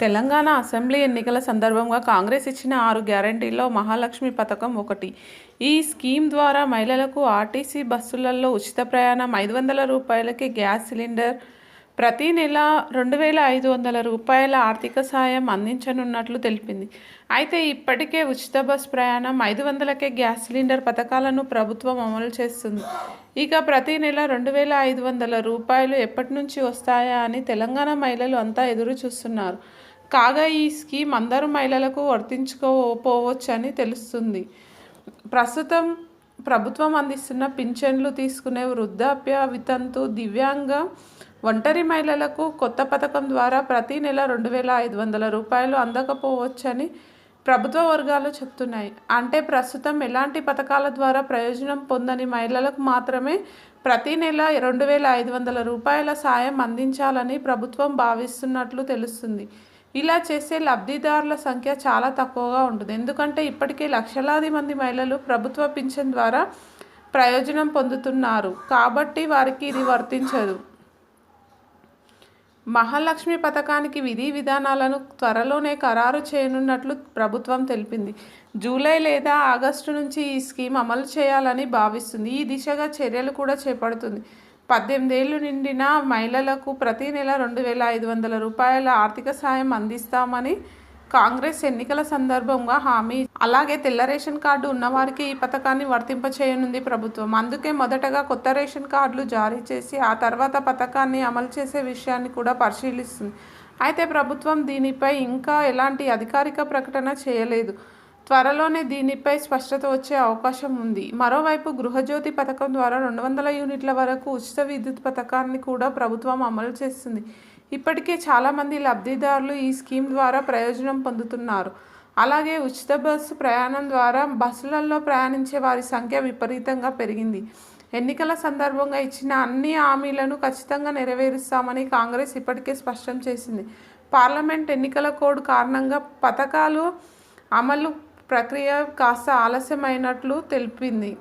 Telangana assembly ఎన్నికల సందర్భంగా కాంగ్రెస్ ఇచ్చిన ఆరు గ్యారంటీల్లో మహాలక్ష్మి పథకం ఒకటి. ఈ స్కీమ్ ద్వారా మహిళలకు ఆర్టీసీ బస్సులలో ఉచిత ప్రయాణం, ఐదు వందల రూపాయలకే గ్యాస్ సిలిండర్, ప్రతి నెల రెండు వేల ఐదు వందల రూపాయల ఆర్థిక సాయం అందించనున్నట్లు తెలిపింది. అయితే ఇప్పటికే ఉచిత బస్ ప్రయాణం, ఐదు వందలకే గ్యాస్ సిలిండర్ పథకాలను ప్రభుత్వం అమలు చేస్తుంది. ఇక ప్రతి నెల రెండు వేల ఐదు వందల రూపాయలు ఎప్పటి నుంచి వస్తాయా అని తెలంగాణ మహిళలు అంతా ఎదురు చూస్తున్నారు. కాగా ఈ స్కీమ్ అందరు మహిళలకు వర్తించకపోవచ్చని తెలుస్తుంది. ప్రస్తుతం ప్రభుత్వం అందిస్తున్న పింఛన్లు తీసుకునే వృద్ధాప్య, వితంతు, దివ్యాంగ, ఒంటరి మహిళలకు కొత్త పథకం ద్వారా ప్రతి నెల రెండు వేల ఐదు వందల రూపాయలు అందకపోవచ్చని ప్రభుత్వ వర్గాలు చెప్తున్నాయి అంటే ప్రస్తుతం ఎలాంటి పథకాల ద్వారా ప్రయోజనం పొందని మహిళలకు మాత్రమే ప్రతి నెల రెండు వేల ఐదు వందల రూపాయల సాయం అందించాలని ప్రభుత్వం భావిస్తున్నట్లు తెలుస్తుంది. ఇలా చేసే లబ్ధిదారుల సంఖ్య చాలా తక్కువగా ఉంటుంది. ఎందుకంటే ఇప్పటికే లక్షలాది మంది మహిళలు ప్రభుత్వ పింఛన్ ద్వారా ప్రయోజనం పొందుతున్నారు కాబట్టి వారికి ఇది వర్తించదు. మహాలక్ష్మి పథకానికి విధి విధానాలను త్వరలోనే ఖరారు చేయనున్నట్లు ప్రభుత్వం తెలిపింది. జూలై లేదా ఆగస్టు నుంచి ఈ స్కీమ్ అమలు చేయాలని భావిస్తుంది. ఈ దిశగా చర్యలు కూడా చేపడుతుంది. పద్దెనిమిదేళ్ళు నిండిన మహిళలకు ప్రతి నెల రెండు వేల ఐదు వందల రూపాయల ఆర్థిక సాయం అందిస్తామని కాంగ్రెస్ ఎన్నికల సందర్భంగా హామీ అలాగే తెల్ల రేషన్ కార్డు ఉన్నవారికి ఈ పథకాన్ని వర్తింపచేయనుంది ప్రభుత్వం. అందుకే మొదటగా కొత్త రేషన్ కార్డులు జారీ చేసి ఆ తర్వాత పథకాన్ని అమలు చేసే విషయాన్ని కూడా పరిశీలిస్తుంది. అయితే ప్రభుత్వం దీనిపై ఇంకా ఎలాంటి అధికారిక ప్రకటన చేయలేదు. త్వరలోనే దీనిపై స్పష్టత వచ్చే అవకాశం ఉంది. మరోవైపు గృహజ్యోతి పథకం ద్వారా రెండు వందల యూనిట్ల వరకు ఉచిత విద్యుత్ పథకాన్ని కూడా ప్రభుత్వం అమలు చేస్తుంది. ఇప్పటికే చాలామంది లబ్ధిదారులు ఈ స్కీమ్ ద్వారా ప్రయోజనం పొందుతున్నారు. అలాగే ఉచిత బస్సు ప్రయాణం ద్వారా బస్సులలో ప్రయాణించే వారి సంఖ్య విపరీతంగా పెరిగింది. ఎన్నికల సందర్భంగా ఇచ్చిన అన్ని హామీలను ఖచ్చితంగా నెరవేరుస్తామని కాంగ్రెస్ ఇప్పటికే స్పష్టం చేసింది. పార్లమెంట్ ఎన్నికల కోడ్ కారణంగా పథకాలు అమలు ప్రక్రియ కాస్త ఆలస్యమైనట్లు తెలిపింది.